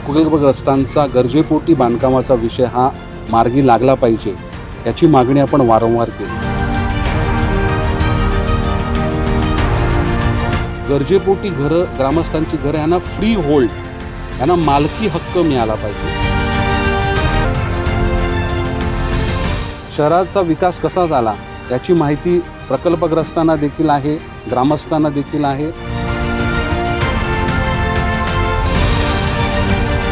प्रकल्पग्रस्तांचा गरजेपोटी बांधकामाचा विषय हा मार्गी लागला पाहिजे याची मागणी आपण वारंवार केली. गरजेपोटी घरं ग्रामस्थांची घरं यांना फ्री होल्ड यांना मालकी हक्क मिळाला पाहिजे. शहराचा विकास कसा झाला याची माहिती प्रकल्पग्रस्तांना देखील आहे ग्रामस्थांना देखील आहे.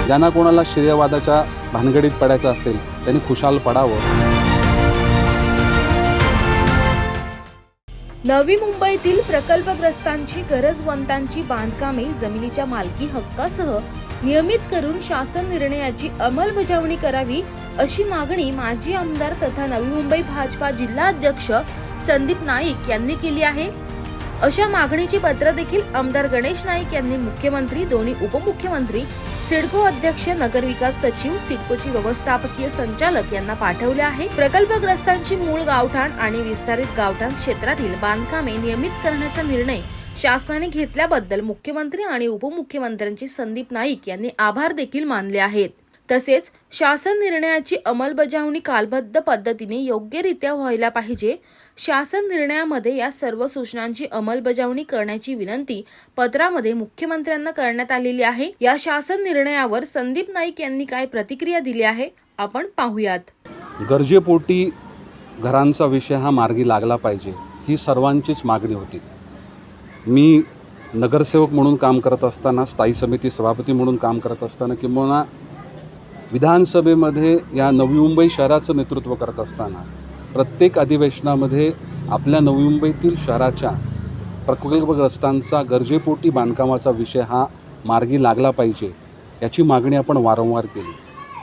ज्यांना कोणाला श्रेयवादाच्या भानगडीत पडायचं असेल त्यांनी खुशाल पडावं. नवी मुंबईतील प्रकल्पग्रस्तांची गरजवंतांची बांधकामे जमिनीच्या मालकी हक्कासह नियमित करून शासन निर्णयाची अंमलबजावणी करावी अशी मागणी माजी आमदार तथा नवी मुंबई भाजपा जिल्हाध्यक्ष संदीप नाईक यांनी केली आहे. अशा मागणीची पत्र देखील आमदार गणेश नाईक यांनी मुख्यमंत्री दोन्ही उपमुख्यमंत्री सिडको अध्यक्ष नगरविकास सचिव सिडकोचे व्यवस्थापकीय संचालक यांना पाठवले आहे. प्रकल्पग्रस्तांची मूळ गावठाण आणि विस्तारित गावठाण क्षेत्रातील बांधकामे नियमित करण्याचा निर्णय शासनाने घेतल्याबद्दल मुख्यमंत्री आणि उपमुख्यमंत्र्यांचे संदीप नाईक यांनी आभार देखील मानले आहेत. तसेच शासन निर्णयाची अंमलबजावणी कालबद्ध पद्धतीने योग्यरित्या व्हायला पाहिजे. शासन निर्णयामध्ये या सर्व सूचनांची अंमलबजावणी करण्याची विनंती पत्रामध्ये मुख्यमंत्र्यांना करण्यात आलेली आहे. या शासन निर्णयावर संदीप नाईक यांनी काय प्रतिक्रिया दिली आहे आपण पाहूयात. गरजेपोटी घरांचा विषय हा मार्गी लागला पाहिजे ही सर्वांचीच मागणी होती. मी नगरसेवक म्हणून काम करत असताना स्थायी समिती सभापती म्हणून काम करत असताना किंबहुना विधानसभेमध्ये या नवी मुंबई शहराचं नेतृत्व करत असताना प्रत्येक अधिवेशनामध्ये आपल्या नवी मुंबईतील शहराच्या प्रकल्पग्रस्तांचा गरजेपोटी बांधकामाचा विषय हा मार्गी लागला पाहिजे याची मागणी आपण वारंवार केली.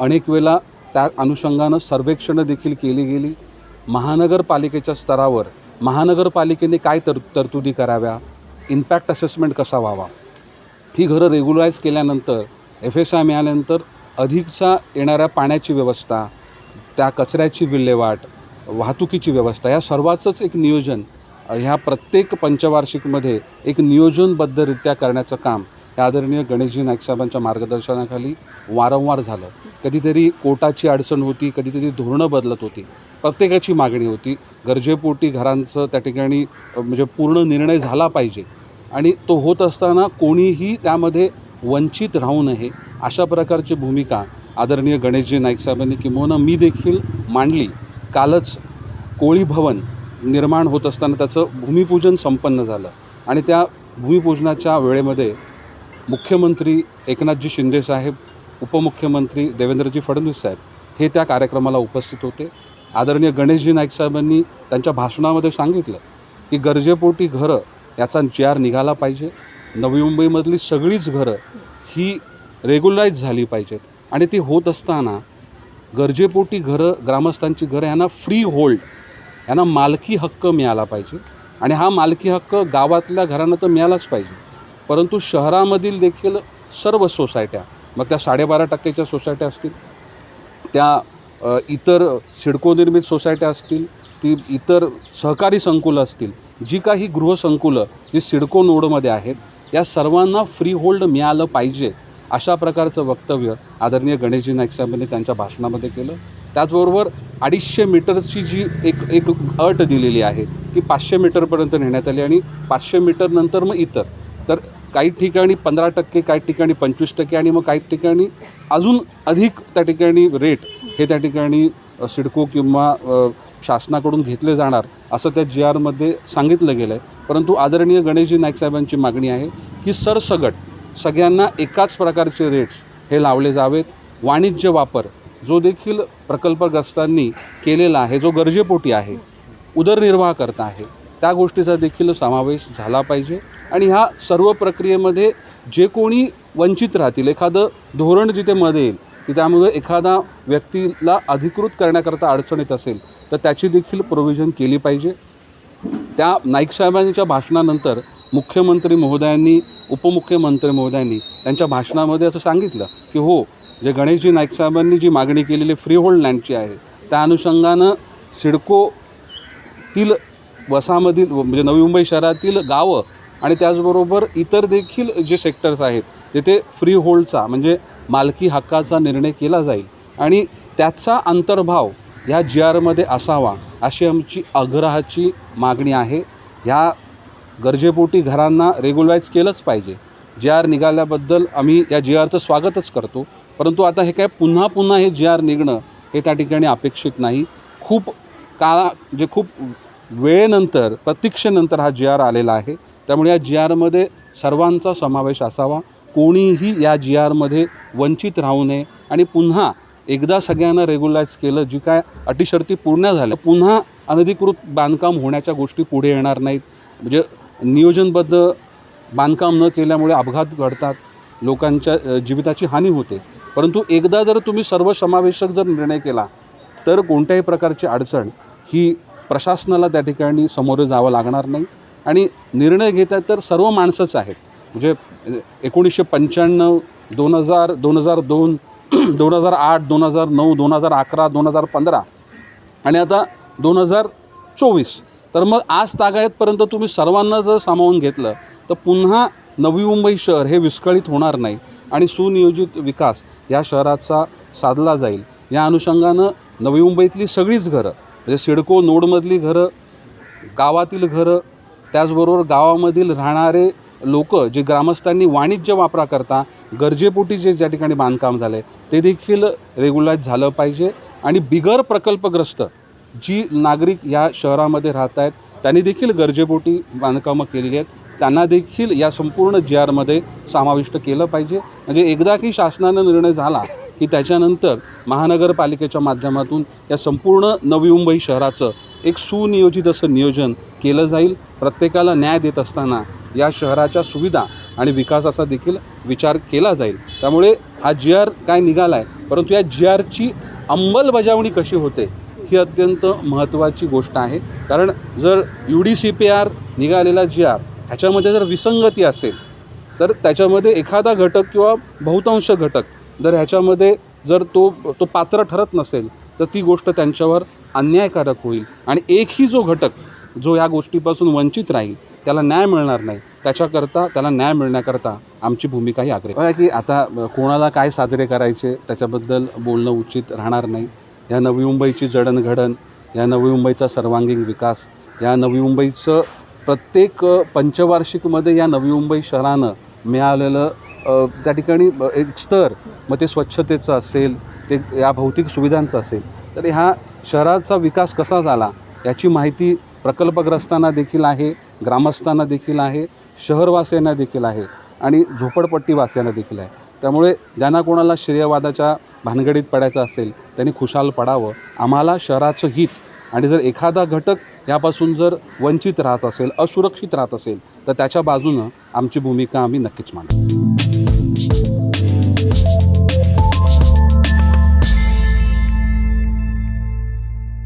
अनेक वेळा त्या अनुषंगानं सर्वेक्षणं देखील केली गेली. महानगरपालिकेच्या स्तरावर महानगरपालिकेने काय तर तरतुदी कराव्या इम्पॅक्ट असेसमेंट कसा व्हावा ही घरं रेग्युलराईज केल्यानंतर एफ एस आय मिळाल्यानंतर अधिकचा येणाऱ्या पाण्याची व्यवस्था त्या कचऱ्याची विल्हेवाट वाहतुकीची व्यवस्था या सर्वाचंच एक नियोजन ह्या प्रत्येक पंचवार्षिकमध्ये एक नियोजनबद्धरित्या करण्याचं काम या आदरणीय गणेशजी नाईक साहेबांच्या मार्गदर्शनाखाली वारंवार झालं. कधीतरी कोटाची अडचण होती कधीतरी धोरणं बदलत होती प्रत्येकाची मागणी होती. गरजेपोटी घरांचं त्या ठिकाणी म्हणजे पूर्ण निर्णय झाला पाहिजे. आणि तो होत असताना कोणीही त्यामध्ये वंचित राहू नये. अशा प्रकारची भूमिका आदरणीय गणेशजी नाईक साहेबांनी किंबहुना मी देखील मांडली. कालच कोळी भवन निर्माण होत असताना त्याचं भूमिपूजन संपन्न झालं. आणि त्या भूमिपूजनाच्या वेळेमध्ये मुख्यमंत्री एकनाथजी शिंदे साहेब उपमुख्यमंत्री देवेंद्रजी फडणवीस साहेब हे त्या कार्यक्रमाला उपस्थित होते. आदरणीय गणेशजी नाईक साहेबांनी त्यांच्या भाषणामध्ये सांगितलं की गरजेपोटी घरं याचा जी आर निघाला पाहिजे. नवी मुंबईमधली सगळीच घरं ही रेग्युलराईज झाली पाहिजेत. आणि ती होत असताना गरजेपोटी घरं ग्रामस्थांची घरं यांना फ्री होल्ड यांना मालकी हक्क मिळाला पाहिजे. आणि हा मालकी हक्क गावातल्या घरांना तर मिळालाच पाहिजे. परंतु शहरामधील देखील सर्व सोसायट्या मग त्या साडेबारा टक्क्याच्या सोसायट्या असतील त्या इतर सिडको निर्मित सोसायट्या असतील ती इतर सहकारी संकुलं असतील जी काही गृहसंकुलं जी सिडको नोडमध्ये आहेत या सर्वांना फ्री होल्ड मिळालं पाहिजे. अशा प्रकारचं वक्तव्य आदरणीय गणेशजी नाईक साहेबांनी त्यांच्या भाषणामध्ये केलं. त्याचबरोबर अडीचशे मीटरची जी एक एक अट दिलेली आहे ती पाचशे मीटरपर्यंत नेण्यात आली आणि पाचशे मीटरनंतर मग इतर. तर काही ठिकाणी पंधरा टक्के काही ठिकाणी पंचवीस टक्के आणि मग काही ठिकाणी अजून अधिक त्या ठिकाणी रेट हे त्या ठिकाणी सिडको किंवा शासनाकडून घेतले जाणार असं त्या जी आरमध्ये सांगितलं गेलं आहे परंतु आदरणीय गणेशजी नाईक साहेबांची मागणी आहे की सरसगट सगळ्यांना एकाच प्रकारचे रेट्स हे लावले जावेत. वाणिज्य वापर जो देखील प्रकल्पग्रस्तांनी केलेला आहे जो गरजेपोटी आहे उदरनिर्वाह करता आहे त्या गोष्टीचा देखील समावेश झाला पाहिजे. आणि ह्या सर्व प्रक्रियेमध्ये जे कोणी वंचित राहतील एखादं धोरण जिथे मध्ये येईल की त्यामुळे एखादा व्यक्तीला अधिकृत करण्याकरता अडचण येत असेल तर त्याची देखील प्रोव्हिजन केली पाहिजे. त्या नाईक साहेबांच्या भाषणानंतर मुख्यमंत्री महोदयांनी उपमुख्यमंत्री महोदयांनी त्यांच्या भाषणामध्ये असं सांगितलं की हो जे गणेशजी नाईक साहेबांनी जी मागणी केलेली फ्री होल्ड लँडची आहे त्या अनुषंगानं सिडकोतील वसामधील म्हणजे नवी मुंबई शहरातील गावं आणि त्याचबरोबर इतर देखील जे सेक्टर्स आहेत तिथे फ्री होल्डचा म्हणजे मालकी हक्काचा निर्णय केला जाईल आणि त्याचा अंतर्भाव ह्या जी आरमध्ये असावा अशी आमची आग्रहाची मागणी आहे. ह्या गरजेपोटी घरांना रेग्युलराईज केलंच पाहिजे. जी आर निघाल्याबद्दल आम्ही या जी आरचं स्वागतच करतो. परंतु आता हे काय पुन्हा पुन्हा हे जी आर निघणं हे त्या ठिकाणी अपेक्षित नाही. खूप काळा म्हणजे खूप वेळेनंतर प्रतीक्षेनंतर हा जी आर आलेला आहे. त्यामुळे या जी आरमध्ये सर्वांचा समावेश असावा. कोणीही या जी आरमध्ये वंचित राहू नये. आणि पुन्हा एकदा सगळ्यांना रेग्युलाइज केलं जी काय अटीशर्ती पूर्ण झाल्या पुन्हा अनधिकृत बांधकाम होण्याच्या गोष्टी पुढे येणार नाहीत. म्हणजे नियोजनबद्ध बांधकाम न केल्यामुळे अपघात घडतात लोकांच्या जीविताची हानी होते. परंतु एकदा जर तुम्ही सर्वसमावेशक जर निर्णय केला तर कोणत्याही प्रकारची अडचण ही प्रशासनाला त्या ठिकाणी समोर जावं लागणार नाही. आणि निर्णय घेतात तर सर्व माणसंच आहेत. म्हणजे एकोणीसशे पंच्याण्णव दोन हजार दोन हजार दोन दोन हजार आठ दोन हजार नऊ दोन हजार अकरा दोन हजार पंधरा आणि आता दोन हजार चोवीस तर मग आज तागायतपर्यंत तुम्ही सर्वांना जर सामावून घेतलं तर पुन्हा नवी मुंबई शहर हे विस्कळीत होणार नाही आणि सुनियोजित विकास या शहराचा साधला जाईल. या अनुषंगानं नवी मुंबईतली सगळीच घरं म्हणजे सिडको नोडमधली घरं गावातील घरं त्याचबरोबर गावामधील राहणारे लोक जे ग्रामस्थांनी वाणिज्य वापराकरता गरजेपोटी जे ज्या ठिकाणी बांधकाम झालं आहे ते देखील रेग्युलाइज झालं पाहिजे. आणि बिगर प्रकल्पग्रस्त जी नागरिक या शहरामध्ये राहत आहेत त्यांनी देखील गरजेपोटी बांधकामं केलेली आहेत. त्यांना देखील या संपूर्ण जी आरमध्ये समाविष्ट केलं पाहिजे. म्हणजे एकदा की शासनानं निर्णय झाला की त्याच्यानंतर महानगरपालिकेच्या माध्यमातून या संपूर्ण नवी मुंबई शहराचं एक सुनियोजित असं नियोजन केलं जाईल. प्रत्येकाला न्याय देत असताना या शहराच्या सुविधा आणि विकासाचा देखील विचार केला जाईल. त्यामुळे हा जी आर काय निघाला आहे परंतु या जी आरची अंमलबजावणी कशी होते ही अत्यंत महत्त्वाची गोष्ट आहे. कारण जर U D C P R निघालेला जी आर ह्याच्यामध्ये जर विसंगती असेल तर त्याच्यामध्ये एखादा घटक किंवा बहुतांश घटक जर ह्याच्यामध्ये जर तो तो पात्र ठरत नसेल तर ती गोष्ट त्यांच्यावर अन्यायकारक होईल. आणि एकही जो घटक जो या गोष्टीपासून वंचित राहील त्याला न्याय मिळणार नाही. त्याच्याकरता त्याला न्याय मिळण्याकरता आमची भूमिका ही आग्रह आहे की आता कोणाला काय साजरे करायचे त्याच्याबद्दल बोलणं उचित राहणार नाही. या नवी मुंबईची जडणघडण या नवी मुंबईचा सर्वांगीण विकास या नवी मुंबईचं प्रत्येक पंचवार्षिकमध्ये या नवी मुंबई शहरानं मिळालेलं त्या ठिकाणी एक स्तर मग ते स्वच्छतेचं असेल ते या भौतिक सुविधांचं असेल तर ह्या शहराचा विकास कसा झाला याची माहिती प्रकल्पग्रस्तांना देखील आहे ग्रामस्थांना देखील आहे शहरवासियांना देखील आहे आणि झोपडपट्टीवासियांना देखील आहे. त्यामुळे ज्यांना कोणाला श्रेयवादाच्या भानगडीत पडायचं असेल त्यांनी खुशाल पडावं. आम्हाला शहराचं हित आणि जर एखादा घटक यापासून जर वंचित राहत असेल असुरक्षित राहत असेल तर त्याच्या बाजूनं आमची भूमिका आम्ही नक्कीच मांडू.